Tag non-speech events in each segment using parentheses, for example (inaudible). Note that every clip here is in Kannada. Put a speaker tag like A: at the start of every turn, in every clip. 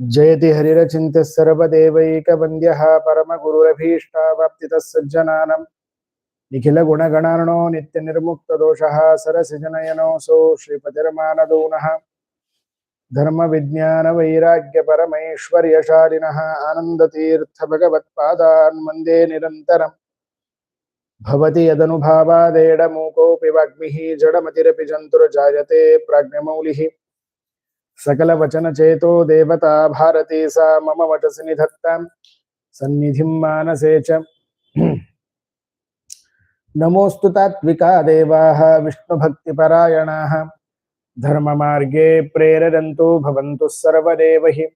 A: जयति हरिरचिन्त्यः सर्वदेवैकवन्द्यः परमगुरुरभीष्टावाप्तितः सज्जनानम् निखिलगुणगणार्णो नित्यनिर्मुक्तदोषः सरसिजनयनोऽसौ श्रीपतिर्मानदूनः। धर्मविज्ञानवैराग्यपरमैश्वर्यशालिनः आनन्दतीर्थभगवत्पादान् वंदे निरन्तरम्। भवति यदनुभावादेडमूकोऽपि वाग्मिः, जडमतिरपि जन्तुर्जायते प्राज्ञमौलिः। सकलवचनचेतो देवता भारती सा मम वचसि निधत्ताम् सन्निधिं मानसे च। नमोऽस्तु तात्विका देवाः, विष्णुभक्तिपरायणाः। धर्ममार्गे प्रेरयन्तु, भवन्तु सर्वदेव हि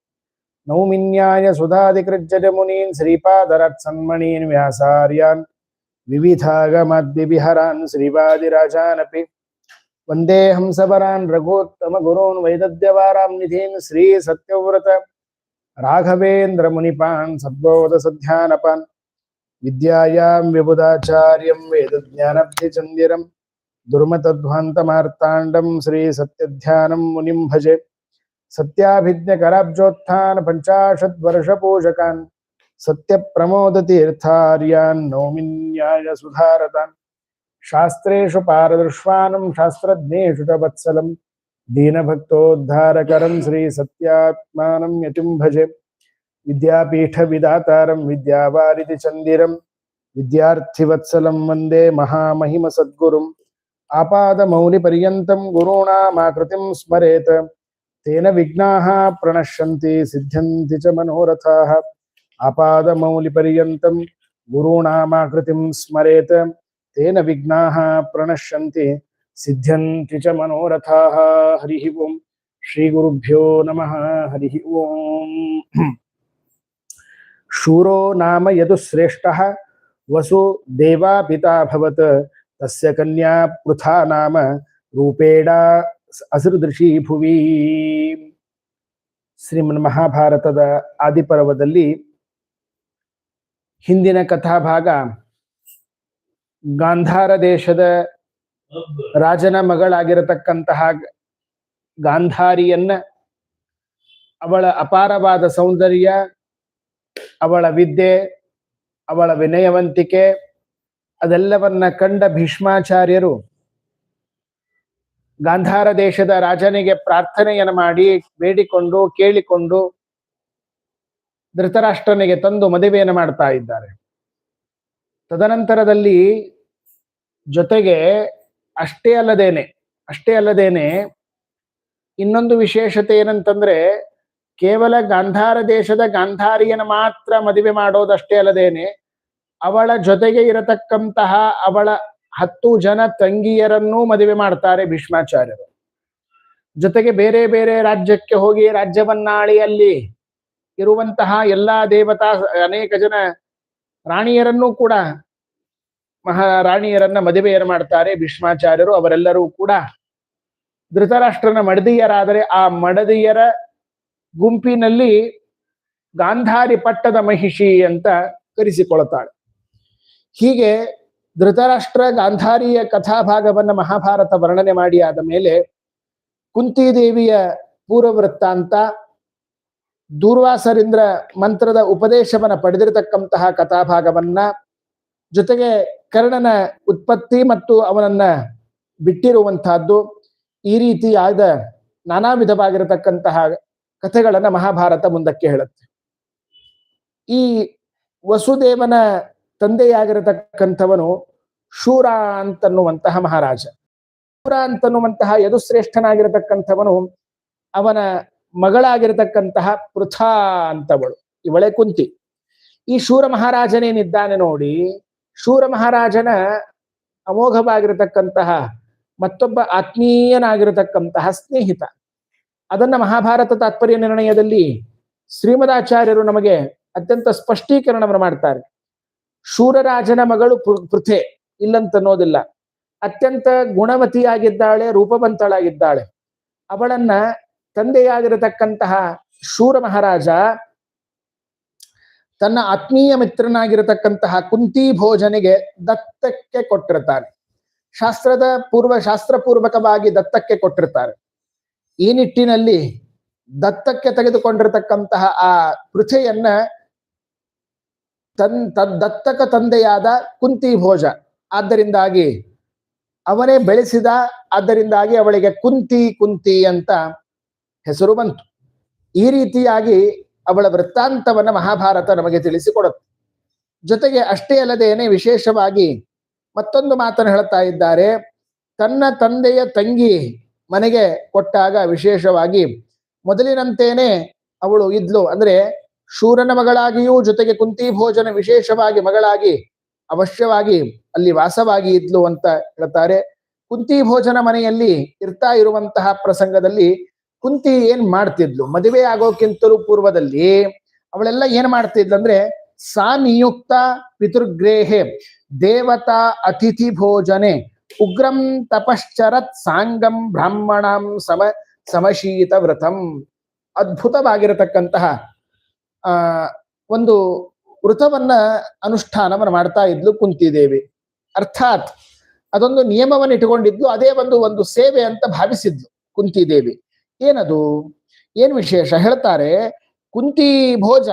A: नौमिन्याय सुधादिकृज्यमुनीन् श्रीपादरत्सन्मणीन्, व्यासार्यान्, विविधागमद्विविहरान्, श्रीवादिराजानपि। वंदे हंसवरान् रघोत्तमगुरून् वैदद्यवारां निधीन् श्रीसत्यव्रत राघवेन्द्रमुनिपान् सद्बोधसध्यानपान्। विद्यायां विबुधाचार्यं वेदज्ञानब्धिचन्दिरं। दुर्मतध्वान्तमार्ताण्डं श्रीसत्यध्यानं मुनिं भजे। सत्याभिज्ञकराब्जोत्थान पञ्चाशद्वर्षपूजकान् सत्यप्रमोदतीर्थार्यान् नौमिन्याय శాస్త్రేషు పారదృష్వానం శాస్త్రజ్ఞేషు చ వత్సలం దీనభక్తోద్ధారకరం శ్రీ సత్యాత్మానం యతిం భజే విద్యాపీఠ విదాతారం విద్యావారిధి చందిరం విద్యార్థివత్సలం వందే మహామహిమ సద్గురుం ఆపాదమౌలిపర్యంతం గురూణామాకృతిం స్మరేత్ తేన విఘ్నాः ప్రణశ్యంతి సిద్ధ్యంతి చ మనోరథాः ఆపాదమౌలిపర్యంతం గురూణామాకృతిం స్మరేత్ ತೇನ ವಿಘ್ನಾ ಪ್ರಣಶ್ಯಂತೆ ಸಿದ್ಧ್ಯಂತಿ ಚ ಮನೋರಥಾ ಹರಿ ಓಂ ಶ್ರೀ ಗುರುಭ್ಯೋ ನಮಃ ಹರಿ ಓಂ ಶೂರೋ ನಾಮ ಯದು ಶ್ರೇಷ್ಠ ವಸು ದೇವಾಪಿತಾಭವತ್ ತಸ್ಯ ಕನ್ಯಾ ಪೃಥಾ ನಾಮ ರೂಪೇಣ ಅಸೃದೃಶಿ ಭುವಿ ಶ್ರೀಮನ್ ಮಹಾಭಾರತದ ಆದಿಪರ್ವದಲ್ಲಿ ಹಿಂದಿನ ಕಥಾಭಾಗ ಗಾಂಧಾರ ದೇಶದ ರಾಜನ ಮಗಳಾಗಿರತಕ್ಕಂತಹ ಗಾಂಧಾರಿಯನ್ನ ಅವಳ ಅಪಾರವಾದ ಸೌಂದರ್ಯ, ಅವಳ ವಿದ್ಯೆ, ಅವಳ ವಿನಯವಂತಿಕೆ, ಅದೆಲ್ಲವನ್ನ ಕಂಡ ಭೀಷ್ಮಾಚಾರ್ಯರು ಗಾಂಧಾರ ದೇಶದ ರಾಜನಿಗೆ ಪ್ರಾರ್ಥನೆಯನ್ನು ಮಾಡಿ ಬೇಡಿಕೊಂಡು, ಕೇಳಿಕೊಂಡು ಧೃತರಾಷ್ಟ್ರನಿಗೆ ತಂದು ಮದುವೆಯನ್ನು ಮಾಡ್ತಾ ಇದ್ದಾರೆ. ತದನಂತರದಲ್ಲಿ ಜೊತೆಗೆ ಅಷ್ಟೇ ಅಲ್ಲದೇನೆ ಅಷ್ಟೇ ಅಲ್ಲದೇನೆ ಇನ್ನೊಂದು ವಿಶೇಷತೆ ಏನಂತಂದ್ರೆ ಕೇವಲ ಗಾಂಧಾರ ದೇಶದ ಗಾಂಧಾರಿಯನ್ನು ಮಾತ್ರ ಮದುವೆ ಮಾಡೋದಷ್ಟೇ ಅಲ್ಲದೇನೆ, ಅವಳ ಜೊತೆಗೆ ಇರತಕ್ಕಂತಹ ಅವಳ ಹತ್ತು ಜನ ತಂಗಿಯರನ್ನೂ ಮದುವೆ ಮಾಡ್ತಾರೆ ಭೀಷ್ಮಾಚಾರ್ಯರು. ಜೊತೆಗೆ ಬೇರೆ ಬೇರೆ ರಾಜ್ಯಕ್ಕೆ ಹೋಗಿ ರಾಜ್ಯವನ್ನಾಳಿಯಲ್ಲಿ ಇರುವಂತಹ ಎಲ್ಲಾ ದೇವತಾ ಅನೇಕ ಜನ ರಾಣಿಯರನ್ನೂ ಕೂಡ ಮಹಾರಾಣಿಯರನ್ನ ಮದುವೆಯನ್ನು ಮಾಡ್ತಾರೆ. ಭೀಷ್ಮಾಚಾರ್ಯರು ಅವರೆಲ್ಲರೂ ಕೂಡ ಧೃತರಾಷ್ಟ್ರನ ಮಡದಿಯರಾದರೆ ಆ ಮಡದಿಯರ ಗುಂಪಿನಲ್ಲಿ ಗಾಂಧಾರಿ ಪಟ್ಟದ ಮಹಿಷಿ ಅಂತ ಕರೆಸಿಕೊಳ್ತಾಳೆ ಹೀಗೆ ಧೃತರಾಷ್ಟ್ರ ಗಾಂಧಾರಿಯ ಕಥಾಭಾಗವನ್ನ ಮಹಾಭಾರತ ವರ್ಣನೆ ಮಾಡಿ ಆದ ಮೇಲೆ ಕುಂತಿದೇವಿಯ ಪೂರ್ವವೃತ್ತಾಂತ ದೂರ್ವಾಸರಿಂದ ಮಂತ್ರದ ಉಪದೇಶವನ್ನ ಪಡೆದಿರತಕ್ಕಂತಹ ಕಥಾಭಾಗವನ್ನ ಜೊತೆಗೆ ಕರ್ಣನ ಉತ್ಪತ್ತಿ ಮತ್ತು ಅವನನ್ನ ಬಿಟ್ಟಿರುವಂತಹದ್ದು ಈ ರೀತಿಯಾದ ನಾನಾ ವಿಧವಾಗಿರತಕ್ಕಂತಹ ಕಥೆಗಳನ್ನ ಮಹಾಭಾರತ ಮುಂದಕ್ಕೆ ಹೇಳುತ್ತೆ. ಈ ವಸುದೇವನ ತಂದೆಯಾಗಿರತಕ್ಕಂಥವನು ಶೂರ ಅಂತನ್ನುವಂತಹ ಮಹಾರಾಜ. ಶೂರ ಅಂತನ್ನುವಂತಹ ಯದುಶ್ರೇಷ್ಠನಾಗಿರತಕ್ಕಂಥವನು ಅವನ ಮಗಳಾಗಿರತಕ್ಕಂತಹ ಪೃಥಾ ಅಂತವಳು. ಇವಳೆ ಕುಂತಿ. ಈ ಶೂರ ಮಹಾರಾಜನೇನಿದ್ದಾನೆ ನೋಡಿ ಶೂರ ಮಹಾರಾಜನ ಅಮೋಘವಾಗಿರತಕ್ಕಂತಹ ಮತ್ತೊಬ್ಬ ಆತ್ಮೀಯನಾಗಿರತಕ್ಕಂತಹ ಸ್ನೇಹಿತ. ಅದನ್ನ ಮಹಾಭಾರತ ತಾತ್ಪರ್ಯ ನಿರ್ಣಯದಲ್ಲಿ ಶ್ರೀಮದಾಚಾರ್ಯರು ನಮಗೆ ಅತ್ಯಂತ ಸ್ಪಷ್ಟೀಕರಣವನ್ನು ಮಾಡ್ತಾರೆ. ಶೂರರಾಜನ ಮಗಳು ಪೃಥೆ ಇಲ್ಲಂತನ್ನೋದಿಲ್ಲ. ಅತ್ಯಂತ ಗುಣವತಿಯಾಗಿದ್ದಾಳೆ, ರೂಪವಂತಳಾಗಿದ್ದಾಳೆ. ಅವಳನ್ನ ತಂದೆಯಾಗಿರತಕ್ಕಂತಹ ಶೂರ ಮಹಾರಾಜ ತನ್ನ ಆತ್ಮೀಯ ಮಿತ್ರನಾಗಿರತಕ್ಕಂತಹ ಕುಂತಿ ಭೋಜನಿಗೆ ದತ್ತಕ್ಕೆ ಕೊಟ್ಟಿರ್ತಾನೆ. ಶಾಸ್ತ್ರದ ಪೂರ್ವ, ಶಾಸ್ತ್ರಪೂರ್ವಕವಾಗಿ ದತ್ತಕ್ಕೆ ಕೊಟ್ಟಿರ್ತಾರೆ. ಈ ನಿಟ್ಟಿನಲ್ಲಿ ದತ್ತಕ್ಕೆ ತೆಗೆದುಕೊಂಡಿರತಕ್ಕಂತಹ ಆ ಪೃಥೆಯನ್ನ ತನ್ ತದ್ ದತ್ತಕ ತಂದೆಯಾದ ಕುಂತಿ ಭೋಜ. ಆದ್ದರಿಂದಾಗಿ ಅವನೇ ಬೆಳೆಸಿದ, ಆದ್ದರಿಂದಾಗಿ ಅವಳಿಗೆ ಕುಂತಿ ಕುಂತಿ ಅಂತ ಹೆಸರು ಬಂತು. ಈ ರೀತಿಯಾಗಿ ಅವಳ ವೃತ್ತಾಂತವನ್ನ ಮಹಾಭಾರತ ನಮಗೆ ತಿಳಿಸಿಕೊಡುತ್ತೆ. ಜೊತೆಗೆ ಅಷ್ಟೇ ಅಲ್ಲದೇನೆ ವಿಶೇಷವಾಗಿ ಮತ್ತೊಂದು ಮಾತನ್ನು ಹೇಳ್ತಾ ಇದ್ದಾರೆ. ತನ್ನ ತಂದೆಯ ತಂಗಿ ಮನೆಗೆ ಕೊಟ್ಟಾಗ ವಿಶೇಷವಾಗಿ ಮೊದಲಿನಂತೇನೆ ಅವಳು ಇದ್ಲು. ಅಂದ್ರೆ ಶೂರನ ಮಗಳಾಗಿಯೂ ಜೊತೆಗೆ ಕುಂತಿ ಭೋಜನ ವಿಶೇಷವಾಗಿ ಮಗಳಾಗಿ ಅವಶ್ಯವಾಗಿ ಅಲ್ಲಿ ವಾಸವಾಗಿ ಇದ್ಲು ಅಂತ ಹೇಳ್ತಾರೆ. ಕುಂತಿ ಭೋಜನ ಮನೆಯಲ್ಲಿ ಇರ್ತಾ ಇರುವಂತಹ ಪ್ರಸಂಗದಲ್ಲಿ ಕುಂತಿ ಏನ್ ಮಾಡ್ತಿದ್ಲು? ಮದುವೆ ಆಗೋಕ್ಕಿಂತಲೂ ಪೂರ್ವದಲ್ಲಿ ಅವಳೆಲ್ಲ ಏನ್ ಮಾಡ್ತಿದ್ಲಂದ್ರೆ ಸಾ ನಿಯುಕ್ತ ಪಿತೃಗ್ರೇಹೆ, ದೇವತಾ ಅತಿಥಿ ಭೋಜನೆ, ಉಗ್ರಂ ತಪಶ್ಚರತ್ ಸಾಂಗಂ ಬ್ರಾಹ್ಮಣಂ ಸಮ, ಸಮಶೀತ ವ್ರತಂ. ಅದ್ಭುತವಾಗಿರತಕ್ಕಂತಹ, ಆ, ಒಂದು ವೃತವನ್ನ ಅನುಷ್ಠಾನವನ್ನು ಮಾಡ್ತಾ ಇದ್ಲು ಕುಂತಿದೇವಿ. ಅರ್ಥಾತ್ ಅದೊಂದು ನಿಯಮವನ್ನು ಇಟ್ಟುಕೊಂಡಿದ್ಲು ಅದೇ ಒಂದು ಒಂದು ಸೇವೆ ಅಂತ ಭಾವಿಸಿದ್ಲು ಕುಂತಿದೇವಿ. ಏನದು? ಏನ್ ವಿಶೇಷ? ಹೇಳ್ತಾರೆ, ಕುಂತಿ ಭೋಜ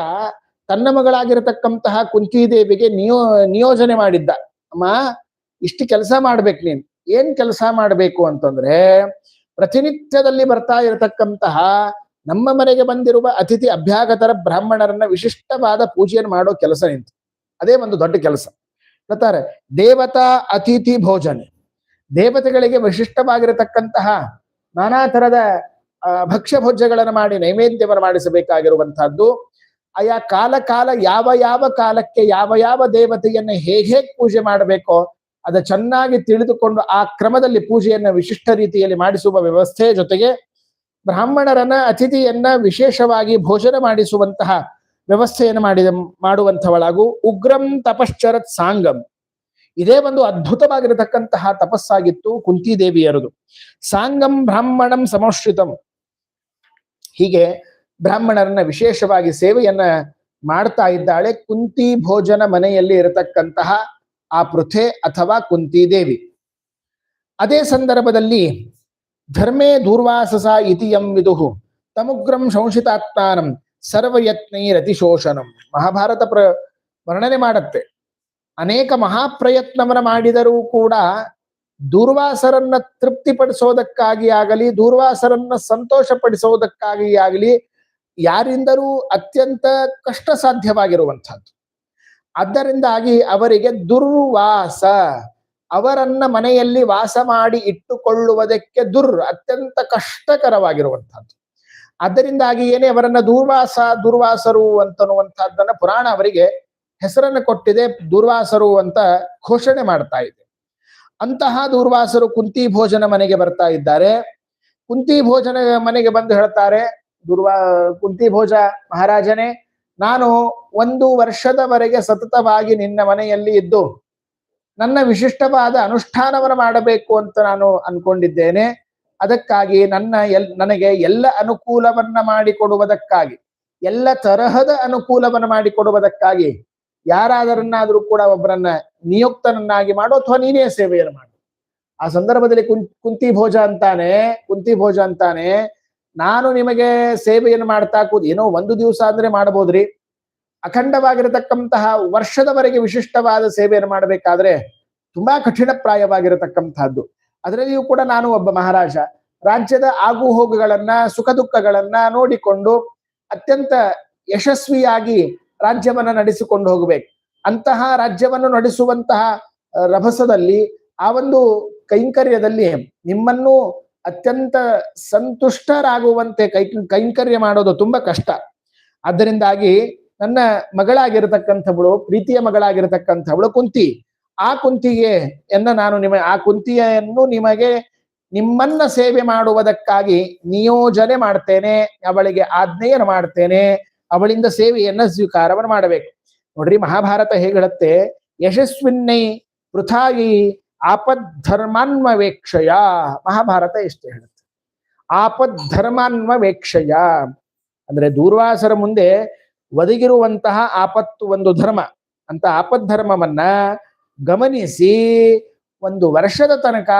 A: ತನ್ನ ಮಗಳಾಗಿರತಕ್ಕಂತಹ ಕುಂತಿದೇವಿಗೆ ನಿಯೋ, ನಿಯೋಜನೆ ಮಾಡಿದ್ದ. ಅಮ್ಮ, ಇಷ್ಟು ಕೆಲಸ ಮಾಡ್ಬೇಕು ನೀನ್. ಏನ್ ಕೆಲಸ ಮಾಡಬೇಕು ಅಂತಂದ್ರೆ, ಪ್ರತಿನಿತ್ಯದಲ್ಲಿ ಬರ್ತಾ ಇರತಕ್ಕಂತಹ ನಮ್ಮ ಮನೆಗೆ ಬಂದಿರುವ ಅತಿಥಿ ಅಭ್ಯಾಗತರ ಬ್ರಾಹ್ಮಣರನ್ನ ವಿಶಿಷ್ಟವಾದ ಪೂಜೆಯನ್ನು ಮಾಡೋ ಕೆಲಸ ನಿಂತು. ಅದೇ ಒಂದು ದೊಡ್ಡ ಕೆಲಸ. ಹೇಳ್ತಾರೆ, ದೇವತಾ ಅತಿಥಿ ಭೋಜನೆ. ದೇವತೆಗಳಿಗೆ ವಿಶಿಷ್ಟವಾಗಿರತಕ್ಕಂತಹ ನಾನಾ ತರದ ಭಕ್ಷ್ಯ ಭೋಜ್ಯಗಳನ್ನು ಮಾಡಿ, ನೈವೇದ್ಯವನ್ನು ಮಾಡಿಸಬೇಕಾಗಿರುವಂತಹದ್ದು ಆಯಾ ಕಾಲ ಕಾಲ ಯಾವ ಯಾವ ಕಾಲಕ್ಕೆ ಯಾವ ಯಾವ ದೇವತೆಯನ್ನ ಹೇಗೆ ಹೇಗೆ ಪೂಜೆ ಮಾಡಬೇಕೋ, ಅದ ಚೆನ್ನಾಗಿ ತಿಳಿದುಕೊಂಡು ಆ ಕ್ರಮದಲ್ಲಿ ಪೂಜೆಯನ್ನ ವಿಶಿಷ್ಟ ರೀತಿಯಲ್ಲಿ ಮಾಡಿಸುವ ವ್ಯವಸ್ಥೆ ಜೊತೆಗೆ ಬ್ರಾಹ್ಮಣರನ್ನ, ಅತಿಥಿಯನ್ನ ವಿಶೇಷವಾಗಿ ಭೋಜನ ಮಾಡಿಸುವಂತಹ ವ್ಯವಸ್ಥೆಯನ್ನು ಮಾಡಿದ, ಮಾಡುವಂಥವಳಾಗು ಉಗ್ರಂ ತಪಶ್ಚರತ್ ಸಾಂಗಂ. ಇದೇ ಒಂದು ಅದ್ಭುತವಾಗಿರತಕ್ಕಂತಹ ತಪಸ್ಸಾಗಿತ್ತು ಕುಂತಿದೇವಿಯರದು. ಸಾಂಗಂ ಬ್ರಾಹ್ಮಣಂ ಸಮಶ್ರಿತಂ. ಹೀಗೆ ಬ್ರಾಹ್ಮಣರನ್ನ ವಿಶೇಷವಾಗಿ ಸೇವೆಯನ್ನ ಮಾಡ್ತಾ ಇದ್ದಾಳೆ ಕುಂತಿ ಭೋಜನ ಮನೆಯಲ್ಲಿ ಇರತಕ್ಕಂತಹ ಆ ಪೃಥೆ ಅಥವಾ ಕುಂತಿ ದೇವಿ. ಅದೇ ಸಂದರ್ಭದಲ್ಲಿ ಧರ್ಮೇ ದೂರ್ವಾಸಸ ಇತಿ ಎಂ ವಿದುಹು ತಮುಗ್ರಂ ಸಂಶಿತಾತ್ಮಾನಂ ಸರ್ವಯತ್ನೈರತಿಶೋಷಣಂ ಮಹಾಭಾರತ ಪ್ರ ವರ್ಣನೆ ಮಾಡತ್ತೆ. ಅನೇಕ ಮಹಾಪ್ರಯತ್ನವನ್ನ ಮಾಡಿದರೂ ಕೂಡ ದೂರ್ವಾಸರನ್ನ ತೃಪ್ತಿಪಡಿಸೋದಕ್ಕಾಗಿ ಆಗಲಿ, ದೂರ್ವಾಸರನ್ನ ಸಂತೋಷಪಡಿಸೋದಕ್ಕಾಗಿ ಆಗಲಿ ಯಾರಿಂದರೂ ಅತ್ಯಂತ ಕಷ್ಟ ಸಾಧ್ಯವಾಗಿರುವಂಥದ್ದು ಆದ್ದರಿಂದಾಗಿ ಅವರಿಗೆ ದುರ್ವಾಸ, ಅವರನ್ನ ಮನೆಯಲ್ಲಿ ವಾಸ ಮಾಡಿ ಇಟ್ಟುಕೊಳ್ಳುವುದಕ್ಕೆ ದುರ್, ಅತ್ಯಂತ ಕಷ್ಟಕರವಾಗಿರುವಂಥದ್ದು. ಅದರಿಂದಾಗಿ ಏನೇ ಅವರನ್ನ ದುರ್ವಾಸ, ದುರ್ವಾಸರು ಅಂತನ್ನುವಂತಹದ್ದನ್ನ ಪುರಾಣ ಅವರಿಗೆ ಹೆಸರನ್ನು ಕೊಟ್ಟಿದೆ, ದುರ್ವಾಸರು ಅಂತ ಘೋಷಣೆ ಮಾಡ್ತಾ ಇದೆ. ಅಂತಹ ದೂರ್ವಾಸರು ಕುಂತಿ ಭೋಜನ ಮನೆಗೆ ಬರ್ತಾ ಇದ್ದಾರೆ. ಕುಂತಿ ಭೋಜನ ಮನೆಗೆ ಬಂದು ಹೇಳ್ತಾರೆ, ದುರ್ವಾ, ಕುಂತಿ ಭೋಜ ಮಹಾರಾಜನೇ, ನಾನು ಒಂದು ವರ್ಷದವರೆಗೆ ಸತತವಾಗಿ ನಿನ್ನ ಮನೆಯಲ್ಲಿ ಇದ್ದು, ನನ್ನ ವಿಶಿಷ್ಟವಾದ ಅನುಷ್ಠಾನವನ್ನು ಮಾಡಬೇಕು ಅಂತ ನಾನು ಅನ್ಕೊಂಡಿದ್ದೇನೆ. ಅದಕ್ಕಾಗಿ ನನ್ನ ಎಲ್, ನನಗೆ ಎಲ್ಲ ಅನುಕೂಲವನ್ನ ಮಾಡಿಕೊಡುವುದಕ್ಕಾಗಿ, ಎಲ್ಲ ತರಹದ ಅನುಕೂಲವನ್ನು ಮಾಡಿಕೊಡುವುದಕ್ಕಾಗಿ ಯಾರಾದರನ್ನಾದ್ರೂ ಕೂಡ ಒಬ್ಬರನ್ನ ನಿಯುಕ್ತನನ್ನಾಗಿ ಮಾಡು ಅಥವಾ ನೀನೇ ಸೇವೆಯನ್ನು ಮಾಡು. ಆ ಸಂದರ್ಭದಲ್ಲಿ ಕುಂ, ಕುಂತಿ ಭೋಜ ಅಂತಾನೆ, ಕುಂತಿ ಭೋಜ ಅಂತಾನೆ, ನಾನು ನಿಮಗೆ ಸೇವೆಯನ್ನು ಮಾಡ್ತಾ ಕೂದ, ಏನೋ ಒಂದು ದಿವಸ ಅಂದ್ರೆ ಮಾಡಬಹುದ್ರಿ ಅಖಂಡವಾಗಿರತಕ್ಕಂತಹ ವರ್ಷದವರೆಗೆ ವಿಶಿಷ್ಟವಾದ ಸೇವೆಯನ್ನು ಮಾಡಬೇಕಾದ್ರೆ ತುಂಬಾ ಕಠಿಣ ಪ್ರಾಯವಾಗಿರತಕ್ಕಂತಹದ್ದು ಅದರಲ್ಲಿಯೂ ಕೂಡ ನಾನು ಒಬ್ಬ ಮಹಾರಾಜ. ರಾಜ್ಯದ ಆಗು ಹೋಗುಗಳನ್ನ, ಸುಖ ದುಃಖಗಳನ್ನ ನೋಡಿಕೊಂಡು ಅತ್ಯಂತ ಯಶಸ್ವಿಯಾಗಿ ರಾಜ್ಯವನ್ನ ನಡೆಸಿಕೊಂಡು ಹೋಗಬೇಕು. ಅಂತಹ ರಾಜ್ಯವನ್ನು ನಡೆಸುವಂತಹ ರಭಸದಲ್ಲಿ, ಆ ಒಂದು ಕೈಂಕರ್ಯದಲ್ಲಿ ನಿಮ್ಮನ್ನು ಅತ್ಯಂತ ಸಂತುಷ್ಟರಾಗುವಂತೆ ಕೈ, ಕೈಂಕರ್ಯ ಮಾಡೋದು ತುಂಬಾ ಕಷ್ಟ. ಆದ್ದರಿಂದಾಗಿ ನನ್ನ ಮಗಳಾಗಿರತಕ್ಕಂಥವಳು, ಪ್ರೀತಿಯ ಮಗಳಾಗಿರತಕ್ಕಂಥವಳು ಕುಂತಿ. ಆ ಕುಂತಿಗೆ ಎನ್ನ ನಾನು ನಿಮ್ಮ ಆ ಕುಂತಿಯನ್ನು ನಿಮಗೆ ನಿಮ್ಮನ್ನ ಸೇವೆ ಮಾಡುವುದಕ್ಕಾಗಿ ನಿಯೋಜನೆ ಮಾಡ್ತೇನೆ, ಅವಳಿಗೆ ಆಜ್ಞೆಯನ್ನು ಮಾಡ್ತೇನೆ. ಅವಳಿಂದ ಸೇವೆಯನ್ನ ಸ್ವೀಕಾರವನ್ನು ಮಾಡಬೇಕು. ನೋಡ್ರಿ ಮಹಾಭಾರತ ಹೇಗೆ ಹೇಳುತ್ತೆ ಯಶಸ್ವಿನ್ನೈ ಪೃಥಾಯಿ ಆಪದ್ಧರ್ಮಾನ್ವವೇಕ್ಷಯ. ಮಹಾಭಾರತ ಎಷ್ಟು ಹೇಳುತ್ತೆ. ಆಪದ್ಧರ್ಮಾನ್ವವೇಕ್ಷಯ. ಅಂದ್ರೆ ದೂರ್ವಾಸರ ಮುಂದೆ ಒದಗಿರುವಂತಹ ಆಪತ್ತು ಒಂದು ಧರ್ಮ. ಅಂತ ಆಪದ್ಧರ್ಮವನ್ನ ಗಮನಿಸಿ ಒಂದು ವರ್ಷದ ತನಕ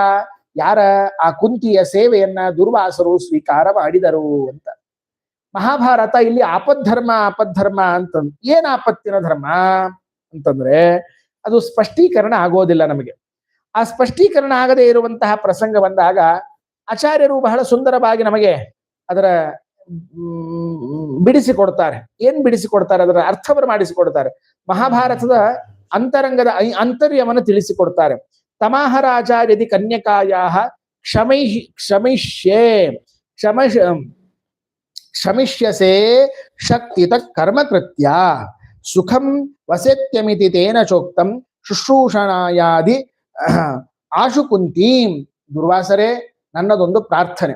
A: ಯಾರ ಆ ಕುಂತಿಯ ಸೇವೆಯನ್ನ ದುರ್ವಾಸರು ಸ್ವೀಕಾರ ಮಾಡಿದರು ಅಂತ. ಮಹಾಭಾರತ ಇಲ್ಲಿ ಆಪದ್ಧರ್ಮ ಆಪದ್ಧರ್ಮ ಅಂತಂದ್, ಏನ್ ಆಪತ್ತಿನ ಧರ್ಮ ಅಂತಂದ್ರೆ ಅದು ಸ್ಪಷ್ಟೀಕರಣ ಆಗೋದಿಲ್ಲ ನಮಗೆ. ಆ ಸ್ಪಷ್ಟೀಕರಣ ಆಗದೇ ಇರುವಂತಹ ಪ್ರಸಂಗ ಬಂದಾಗ ಆಚಾರ್ಯರು ಬಹಳ ಸುಂದರವಾಗಿ ನಮಗೆ ಅದರ ಬಿಡಿಸಿಕೊಡ್ತಾರೆ. ಏನ್ ಬಿಡಿಸಿಕೊಡ್ತಾರೆ? ಅದರ ಅರ್ಥವನ್ನು ಮಾಡಿಸಿಕೊಡ್ತಾರೆ. ಮಹಾಭಾರತದ ಅಂತರಂಗದ ಅಂತರ್ಯವನ್ನು ತಿಳಿಸಿಕೊಡ್ತಾರೆ. ತಮಾಹರಾಚಾರ್ಯದಿ ಕನ್ಯಕಾಯ ಕ್ಷಮೈ ಕ್ಷಮಿಷ್ಯೇ ಕ್ಷಮ ಕ್ಷಮಿಷ್ಯಸೆ ಶಕ್ತಿತ ಕರ್ಮಕೃತ್ಯ. ಸುಖಂ ವಸತ್ಯಮಿತಿ ತೇನ ಚೋಕ್ತಂ ಶುಶ್ರೂಷಣಾಯಾದಿ ಆಶು ಕುಂತೀಂ ದುರ್ವಾಸರೇ, ನನ್ನದೊಂದು ಪ್ರಾರ್ಥನೆ.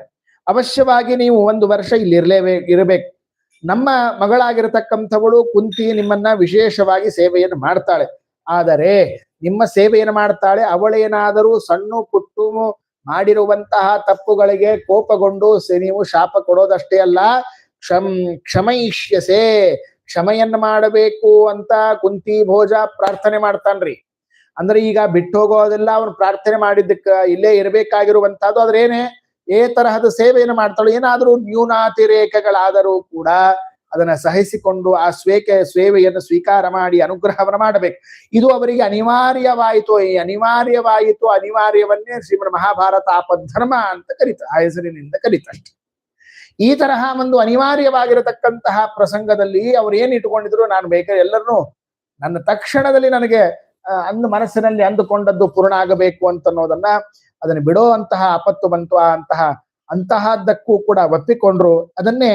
A: ಅವಶ್ಯವಾಗಿ ನೀವು ಒಂದು ವರ್ಷ ಇಲ್ಲಿ ಇರಲೇಬೇಕು ಇರಬೇಕು. ನಮ್ಮ ಮಗಳಾಗಿರತಕ್ಕಂಥವಳು ಕುಂತಿ ನಿಮ್ಮನ್ನ ವಿಶೇಷವಾಗಿ ಸೇವೆಯನ್ನು ಮಾಡ್ತಾಳೆ. ಆದರೆ, ನಿಮ್ಮ ಸೇವೆಯನ್ನು ಮಾಡ್ತಾಳೆ. ಅವಳೇನಾದರೂ ಸಣ್ಣ ಪುಟ್ಟು ಮಾಡಿರುವಂತಹ ತಪ್ಪುಗಳಿಗೆ ಕೋಪಗೊಂಡು ನೀವು ಶಾಪ ಕೊಡೋದಷ್ಟೇ ಅಲ್ಲ, ಕ್ಷಮ್, ಕ್ಷಮೈಷ್ಯಸೆ, ಕ್ಷಮೆಯನ್ನ ಮಾಡಬೇಕು ಅಂತ ಕುಂತಿ ಭೋಜ ಪ್ರಾರ್ಥನೆ ಮಾಡ್ತಾನ್ರಿ. ಅಂದ್ರೆ ಈಗ ಬಿಟ್ಟು ಹೋಗೋದೆಲ್ಲ ಅವನು ಪ್ರಾರ್ಥನೆ ಮಾಡಿದ್ದಕ್ಕ ಇಲ್ಲೇ ಇರಬೇಕಾಗಿರುವಂತಹದ್ದು ಆದ್ರೆ ಏ ತರಹದ ಸೇವೆಯನ್ನು ಮಾಡ್ತಾಳು, ಏನಾದರೂ ನ್ಯೂನಾತಿರೇಕಗಳಾದರೂ ಕೂಡ ಅದನ್ನ ಸಹಿಸಿಕೊಂಡು ಆ ಸ್ವೇಕೆ ಸೇವೆಯನ್ನು ಸ್ವೀಕಾರ ಮಾಡಿ, ಅನುಗ್ರಹವನ್ನು ಮಾಡಬೇಕು. ಇದು ಅವರಿಗೆ ಅನಿವಾರ್ಯವಾಯಿತು. ಈ ಅನಿವಾರ್ಯವಾಯಿತು, ಅನಿವಾರ್ಯವನ್ನೇ ಶ್ರೀಮದ್ ಮಹಾಭಾರತ ಆಪದ್ಧರ್ಮ ಅಂತ ಕರಿತ, ಆ ಹೆಸರಿನಿಂದ ಕರಿತಷ್ಟೆ. ಈ ತರಹ ಒಂದು ಅನಿವಾರ್ಯವಾಗಿರತಕ್ಕಂತಹ ಪ್ರಸಂಗದಲ್ಲಿ ಅವರು ಏನ್ ಇಟ್ಕೊಂಡಿದ್ರು ನಾನು ಬೇಕಾದ್ರೆ ಎಲ್ಲರನ್ನೂ ನನ್ನ ತಕ್ಷಣದಲ್ಲಿ ನನಗೆ ಅಂದು ಮನಸ್ಸಿನಲ್ಲಿ ಅಂದುಕೊಂಡದ್ದು ಪೂರ್ಣ ಆಗಬೇಕು ಅಂತ ಅನ್ನೋದನ್ನ ಅದನ್ನ ಬಿಡೋ ಅಂತಹ ಆಪತ್ತು ಬಂತು ಅಂತಹ, ಅಂತಹದ್ದಕ್ಕೂ ಕೂಡ ಒಪ್ಪಿಕೊಂಡ್ರು. ಅದನ್ನೇ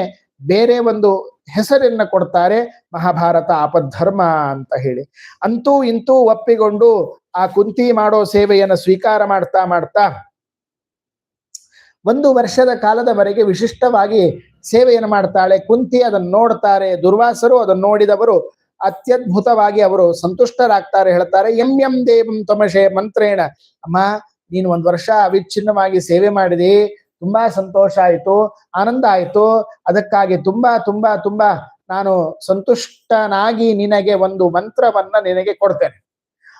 A: ಬೇರೆ ಒಂದು ಹೆಸರನ್ನ ಕೊಡ್ತಾರೆ ಮಹಾಭಾರತ ಅಪಧರ್ಮ ಅಂತ ಹೇಳಿ. ಅಂತೂ ಇಂತೂ ಒಪ್ಪಿಕೊಂಡು ಆ ಕುಂತಿ ಮಾಡೋ ಸೇವೆಯನ್ನು ಸ್ವೀಕಾರ ಮಾಡ್ತಾ ಮಾಡ್ತಾ ಒಂದು ವರ್ಷದ ಕಾಲದವರೆಗೆ ವಿಶಿಷ್ಟವಾಗಿ ಸೇವೆಯನ್ನು ಮಾಡ್ತಾಳೆ. ಕುಂತಿ ಅದನ್ನು ನೋಡ್ತಾರೆ. ದುರ್ವಾಸರು ಅದನ್ನು ನೋಡಿದವರು ಅತ್ಯದ್ಭುತವಾಗಿ ಅವರು ಸಂತುಷ್ಟರಾಗ್ತಾರೆ ಹೇಳ್ತಾರೆ. ಎಂ ಎಂ ದೇವಂ ತಮಶೆ ಮಂತ್ರೇಣ. ಅಮ್ಮ, ನೀನು ಒಂದ್ ವರ್ಷ ಅವಿಚ್ಛಿನ್ನವಾಗಿ ಸೇವೆ ಮಾಡಿದಿ. ತುಂಬಾ ಸಂತೋಷ ಆಯ್ತು, ಆನಂದ ಆಯ್ತು. ಅದಕ್ಕಾಗಿ ತುಂಬಾ ತುಂಬಾ ತುಂಬಾ ನಾನು ಸಂತುಷ್ಟನಾಗಿ ನಿನಗೆ ಒಂದು ಮಂತ್ರವನ್ನ ನಿನಗೆ ಕೊಡ್ತೇನೆ.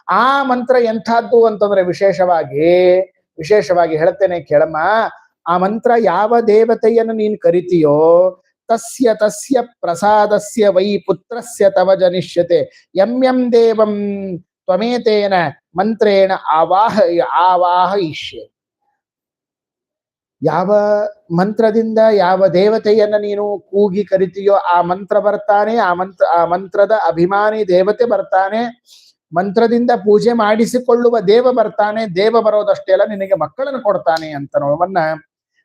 A: ಆ ಮಂತ್ರ ಎಂಥದ್ದು ಅಂತಂದ್ರೆ ವಿಶೇಷವಾಗಿ ವಿಶೇಷವಾಗಿ ಹೇಳ್ತೇನೆ ಕೇಳಮ್ಮ, ಆ ಮಂತ್ರ ಯಾವ ದೇವತೆಯನ್ನು ನೀನು ಕರಿತೀಯೋ ತಸ್ಯ ತಸ್ಯ ಪ್ರಸಾದಸ್ಯ ವೈ ಪುತ್ರಸ್ಯ ತವ ಜನಿಷ್ಯತೆ. ಎಂ ಎಂ ದೇವಂ ತ್ವಮೇತೇನ ಮಂತ್ರೇಣ ಆವಾಹ ಆವಾಹಯಿಷ್ಯೆ ಯಾವ ಮಂತ್ರದಿಂದ ಯಾವ ದೇವತೆಯನ್ನ ನೀನು ಕೂಗಿ ಕರಿತೀಯೋ ಆ ಮಂತ್ರ ಬರ್ತಾನೆ, ಆ ಮಂತ್ರ, ಆ ಮಂತ್ರದ ಅಭಿಮಾನಿ ದೇವತೆ ಬರ್ತಾನೆ, ಮಂತ್ರದಿಂದ ಪೂಜೆ ಮಾಡಿಸಿಕೊಳ್ಳುವ ದೇವ ಬರ್ತಾನೆ, ದೇವ ಬರೋದಷ್ಟೇ ಅಲ್ಲ, ನಿನಗೆ ಮಕ್ಕಳನ್ನು ಕೊಡ್ತಾನೆ ಅಂತ ನೋವನ್ನ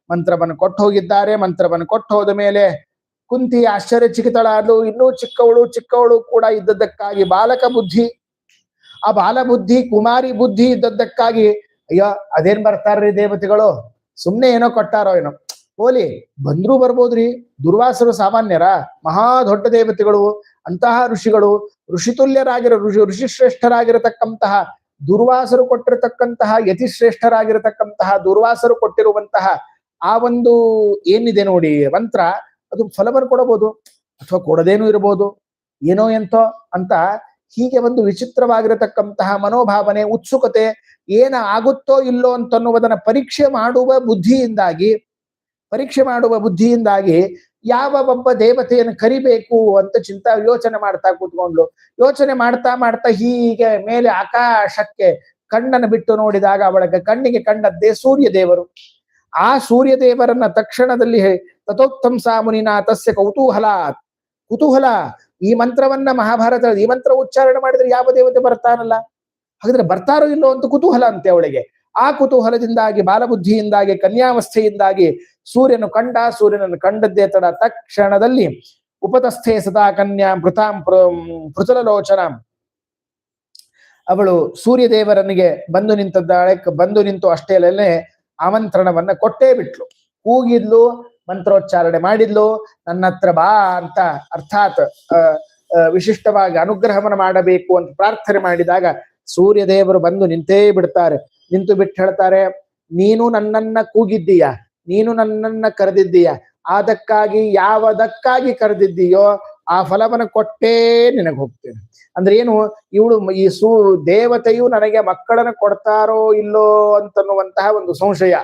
A: ಮಂತ್ರವನ್ನು ಕೊಟ್ಟು ಹೋಗಿದ್ದಾರೆ. ಮಂತ್ರವನ್ನು ಕೊಟ್ಟು ಹೋದ ಮೇಲೆ ಕುಂತಿ ಆಶ್ಚರ್ಯ ಚಿಕಿತಳಾದ್ಲು ಇನ್ನೂ ಚಿಕ್ಕವಳು ಚಿಕ್ಕವಳು ಕೂಡ ಇದ್ದದ್ದಕ್ಕಾಗಿ ಬಾಲಕ ಬುದ್ಧಿ, ಆ ಬಾಲ ಬುದ್ಧಿ, ಕುಮಾರಿ ಬುದ್ಧಿ ಇದ್ದದ್ದಕ್ಕಾಗಿ, ಅಯ್ಯೋ, ಅದೇನ್ ಬರ್ತಾರ್ರಿ ದೇವತೆಗಳು? ಸುಮ್ನೆ ಏನೋ ಕೊಟ್ಟಾರೋ ಏನೋ. ಹೋಲಿ, ಬಂದರೂ ಬರ್ಬೋದ್ರಿ. ದುರ್ವಾಸರು ಸಾಮಾನ್ಯರ, ಮಹಾ ದೊಡ್ಡ ದೇವತೆಗಳು, ಅಂತಹ ಋಷಿಗಳು, ಋಷಿತುಲ್ಯರಾಗಿರೋ, ಋಷಿ, ಋಷಿಶ್ರೇಷ್ಠರಾಗಿರತಕ್ಕಂತಹ, ದುರ್ವಾಸರು ಕೊಟ್ಟಿರತಕ್ಕಂತಹ, ಯತಿಶ್ರೇಷ್ಠರಾಗಿರತಕ್ಕಂತಹ, ದುರ್ವಾಸರು ಕೊಟ್ಟಿರುವಂತಹ ಆ ಒಂದು ಏನಿದೆ ನೋಡಿ, ಮಂತ್ರ, ಅದು ಫಲವನ್ನು ಕೊಡಬಹುದು ಅಥವಾ ಕೊಡದೇನು ಇರಬಹುದು ಏನೋ ಎಂತೋ ಅಂತ ಹೀಗೆ ಒಂದು ವಿಚಿತ್ರವಾಗಿರತಕ್ಕಂತಹ ಮನೋಭಾವನೆ, ಉತ್ಸುಕತೆ ಏನ ಆಗುತ್ತೋ ಇಲ್ಲೋ ಅಂತನ್ನುವುದನ್ನ ಪರೀಕ್ಷೆ ಮಾಡುವ ಬುದ್ಧಿಯಿಂದಾಗಿ, ಪರೀಕ್ಷೆ ಮಾಡುವ ಬುದ್ಧಿಯಿಂದಾಗಿ ಯಾವ ಒಬ್ಬ ದೇವತೆಯನ್ನು ಕರಿಬೇಕು ಅಂತ ಚಿಂತಾ ಯೋಚನೆ ಮಾಡ್ತಾ ಕೂತ್ಕೊಂಡ್ಲು. ಯೋಚನೆ ಮಾಡ್ತಾ ಮಾಡ್ತಾ ಹೀಗೆ ಮೇಲೆ ಆಕಾಶಕ್ಕೆ ಕಣ್ಣನ್ನು ಬಿಟ್ಟು ನೋಡಿದಾಗ ಅವಳಿಗೆ ಕಣ್ಣಿಗೆ ಕಂಡದ್ದೇ ಸೂರ್ಯ ದೇವರು ಆ ಸೂರ್ಯ ದೇವರನ್ನ ತಕ್ಷಣದಲ್ಲಿ ತಥೋಕ್ತಂ ಮುನಿನ ತಸ್ಯ ಕೌತೂಹಲ ಕುತೂಹಲ ಈ ಮಂತ್ರವನ್ನ ಮಹಾಭಾರತ ಈ ಮಂತ್ರ ಉಚ್ಚಾರಣೆ ಮಾಡಿದ್ರೆ ಯಾವ ದೇವತೆ ಬರ್ತಾನಲ್ಲ? ಹಾಗಾದ್ರೆ ಬರ್ತಾರೋ ಇಲ್ಲೋ ಅಂತ ಕುತೂಹಲ ಅಂತೆ ಅವಳಿಗೆ. ಆ ಕುತೂಹಲದಿಂದಾಗಿ, ಬಾಲಬುದ್ಧಿಯಿಂದಾಗಿ, ಕನ್ಯಾವಸ್ಥೆಯಿಂದಾಗಿ ಸೂರ್ಯನು ಕಂಡ, ಸೂರ್ಯನನ್ನು ಕಂಡದ್ದೇ ತಡ ತಕ್ಷಣದಲ್ಲಿ ಉಪತಸ್ಥೆ ಸದಾ ಕನ್ಯಾ ಮೃತಾಂ ಪೃಥುಲಲೋಚನ. ಅವಳು ಸೂರ್ಯ ದೇವರನಿಗೆ ಬಂದು ನಿಂತದ್ದಾಳೆ, ಬಂದು ನಿಂತು ಅಷ್ಟೇ ಆಮಂತ್ರಣವನ್ನ ಕೊಟ್ಟೇ ಬಿಟ್ಲು. ಕೂಗಿದ್ಲು ಮಂತ್ರೋಚ್ಚಾರಣೆ ಮಾಡಿದ್ಲು ನನ್ನ ಹತ್ರ ಬಾ ಅಂತ ಅರ್ಥಾತ್ ವಿಶಿಷ್ಟವಾಗಿ ಅನುಗ್ರಹವನ್ನು ಮಾಡಬೇಕು ಅಂತ ಪ್ರಾರ್ಥನೆ ಮಾಡಿದಾಗ ಸೂರ್ಯ ದೇವರು ಬಂದು ನಿಂತೇ ಬಿಡ್ತಾರೆ. ನಿಂತು ಬಿಟ್ಟು ಹೇಳ್ತಾರೆ, ನೀನು ನನ್ನನ್ನ ಕೂಗಿದ್ದೀಯ, ನೀನು ನನ್ನನ್ನ ಕರೆದಿದ್ದೀಯ ಅದಕ್ಕಾಗಿ ಯಾವದಕ್ಕಾಗಿ ಕರೆದಿದ್ದೀಯೋ ಆ ಫಲವನ್ನು ಕೊಟ್ಟೇ ನಿನಗೆ ಹೋಗ್ತೇನೆ. ಅಂದ್ರೆ ಏನು, ಇವಳು ಈ ಸೂ ದೇವತೆಯು ನನಗೆ ಮಕ್ಕಳನ್ನು ಕೊಡ್ತಾರೋ ಇಲ್ಲೋ ಅಂತನ್ನುವಂತಹ ಒಂದು ಸಂಶಯ.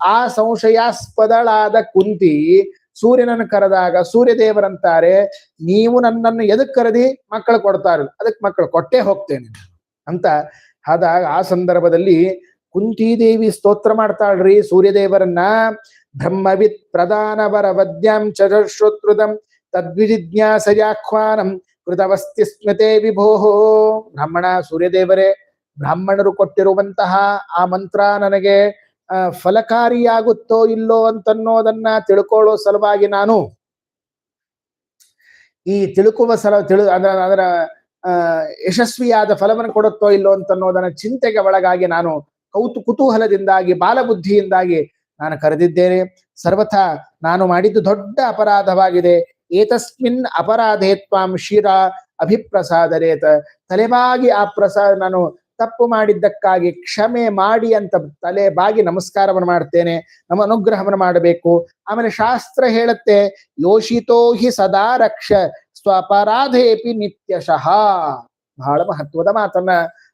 A: ಆ ಸಂಶಯಾಸ್ಪದಳಾದ ಕುಂತಿ ಸೂರ್ಯನನ್ನು ಕರೆದಾಗ ಸೂರ್ಯದೇವರಂತಾರೆ, ನೀವು ನನ್ನನ್ನು ಎದಕ್ ಕರೆದಿ? ಮಕ್ಕಳು ಕೊಡ್ತಾರೆ. ಅದಕ್ಕೆ ಮಕ್ಕಳು, ಕೊಟ್ಟೇ ಹೋಗ್ತೇನೆ ಅಂತ ಆದಾಗ ಆ ಸಂದರ್ಭದಲ್ಲಿ ಕುಂತಿದೇವಿ ಸ್ತೋತ್ರ ಮಾಡ್ತಾಳ್ರಿ, ಸೂರ್ಯದೇವರನ್ನ ಬ್ರಹ್ಮವಿತ್ ಪ್ರಧಾನವರ ವದ್ಯಾಂ ಚರಶ್ರೋತ್ಕೃತಂ ತದ್ವಿಜಿಜ್ಞಾಸಯಾಖ್ವಾನಂ ಕೃತವಸ್ತಿ ಸ್ಮೃತೆ ವಿಭೋಹೋ. ಬ್ರಾಹ್ಮಣ, ಸೂರ್ಯದೇವರೇ, ಬ್ರಾಹ್ಮಣರು ಕೊಟ್ಟಿರುವಂತಹ ಆ ಮಂತ್ರ ನನಗೆ ಫಲಕಾರಿಯಾಗುತ್ತೋ ಇಲ್ಲೋ ಅಂತನ್ನೋದನ್ನ ತಿಳ್ಕೊಳ್ಳೋ ಸಲುವಾಗಿ ನಾನು ಈ ತಿಳ್ಕುವ ಸಲ, ತಿಳು, ಅದರ ಅದರ ಯಶಸ್ವಿಯಾದ ಫಲವನ್ನು ಕೊಡುತ್ತೋ ಇಲ್ಲೋ ಅಂತನ್ನೋದನ್ನ ಚಿಂತೆಗೆ ಒಳಗಾಗಿ ನಾನು ಕೌತು, ಕುತೂಹಲದಿಂದಾಗಿ, ಬಾಲಬುದ್ಧಿಯಿಂದಾಗಿ ನಾನು ಕರೆದಿದ್ದೇನೆ. ಸರ್ವಥಾ ನಾನು ಮಾಡಿದ್ದು ದೊಡ್ಡ ಅಪರಾಧವಾಗಿದೆ. ಏತಸ್ಮಿನ್ ಅಪರಾಧೇತ್ವಾಂ ಶಿರ ಅಭಿಪ್ರಸಾದರೇತ. ತಲೆಬಾಗಿ ಆ ಪ್ರಸಾದ ನಾನು ತಪ್ಪು ಮಾಡಿದ್ದಕ್ಕಾಗಿ ಕ್ಷಮೆ ಮಾಡಿ ಅಂತ ತಲೆ ಬಾಗಿ ನಮಸ್ಕಾರವನ್ನು ಮಾಡ್ತೇನೆ, ನಮ್ಮ ಅನುಗ್ರಹವನ್ನು ಮಾಡಬೇಕು. ಆಮೇಲೆ ಶಾಸ್ತ್ರ ಹೇಳುತ್ತೆ, ಯೋಷಿತೋ ಹಿ ಸದಾ ರಕ್ಷ, ಸ್ವಪರಾಧೇಪಿ ನಿತ್ಯಶಃ. ಬಹಳ ಮಹತ್ವದ ಮಾತನ್ನ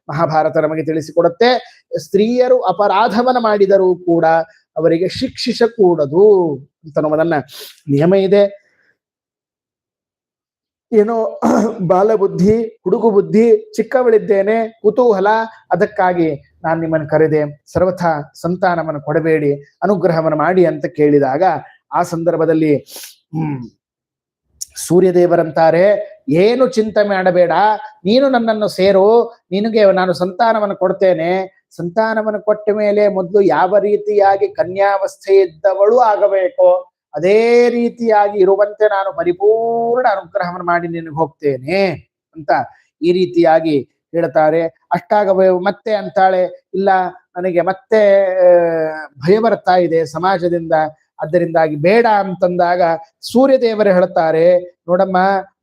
A: ಮಹಾಭಾರತ ನಮಗೆ ತಿಳಿಸಿಕೊಡುತ್ತೆ. ಸ್ತ್ರೀಯರು ಅಪರಾಧವನ್ನ ಮಾಡಿದರೂ ಕೂಡ ಅವರಿಗೆ ಶಿಕ್ಷಿಸಕೂಡದು ಅಂತ ನಮ್ಮದನ್ನ ನಿಯಮ ಇದೆ. ಏನೋ (clears throat) ಬಾಲಬುದ್ಧಿ ಹುಡುಗು ಬುದ್ಧಿ ಚಿಕ್ಕವಳಿದ್ದೇನೆ, ಕುತೂಹಲ, ಅದಕ್ಕಾಗಿ ನಾನು ನಿಮ್ಮನ್ನು ಕರೆದೆ. ಸರ್ವಥ ಸಂತಾನವನ್ನು ಕೊಡಬೇಡಿ, ಅನುಗ್ರಹವನ್ನು ಮಾಡಿ ಅಂತ ಕೇಳಿದಾಗ ಆ ಸಂದರ್ಭದಲ್ಲಿ, ಹ್ಮ್, ಸೂರ್ಯದೇವರಂತಾರೆ, ಏನು ಚಿಂತೆ ಮಾಡಬೇಡ, ನೀನು ನನ್ನನ್ನು ಸೇರು, ನಿನಗೆ ನಾನು ಸಂತಾನವನ್ನು ಕೊಡ್ತೇನೆ. ಸಂತಾನವನ್ನು ಕೊಟ್ಟ ಮೇಲೆ ಮೊದಲು ಯಾವ ರೀತಿಯಾಗಿ ಕನ್ಯಾವಸ್ಥೆ ಇದ್ದವಳು ಆಗಬೇಕು? ಅದೇ ರೀತಿಯಾಗಿ ಇರುವಂತೆ ನಾನು ಪರಿಪೂರ್ಣ ಅನುಗ್ರಹವನ್ನು ಮಾಡಿ ನಿನಗೆ ಹೋಗ್ತೇನೆ ಅಂತ ಈ ರೀತಿಯಾಗಿ ಹೇಳ್ತಾರೆ. ಅಷ್ಟಾಗ ಮತ್ತೆ ಅಂತಾಳೆ, ಇಲ್ಲ, ನನಗೆ ಮತ್ತೆ ಭಯ ಬರ್ತಾ ಇದೆ ಸಮಾಜದಿಂದ ಅದರಿಂದಾಗಿ ಬೇಡ ಅಂತಂದಾಗ ಸೂರ್ಯದೇವರು ಹೇಳ್ತಾರೆ ನೋಡಮ್ಮ,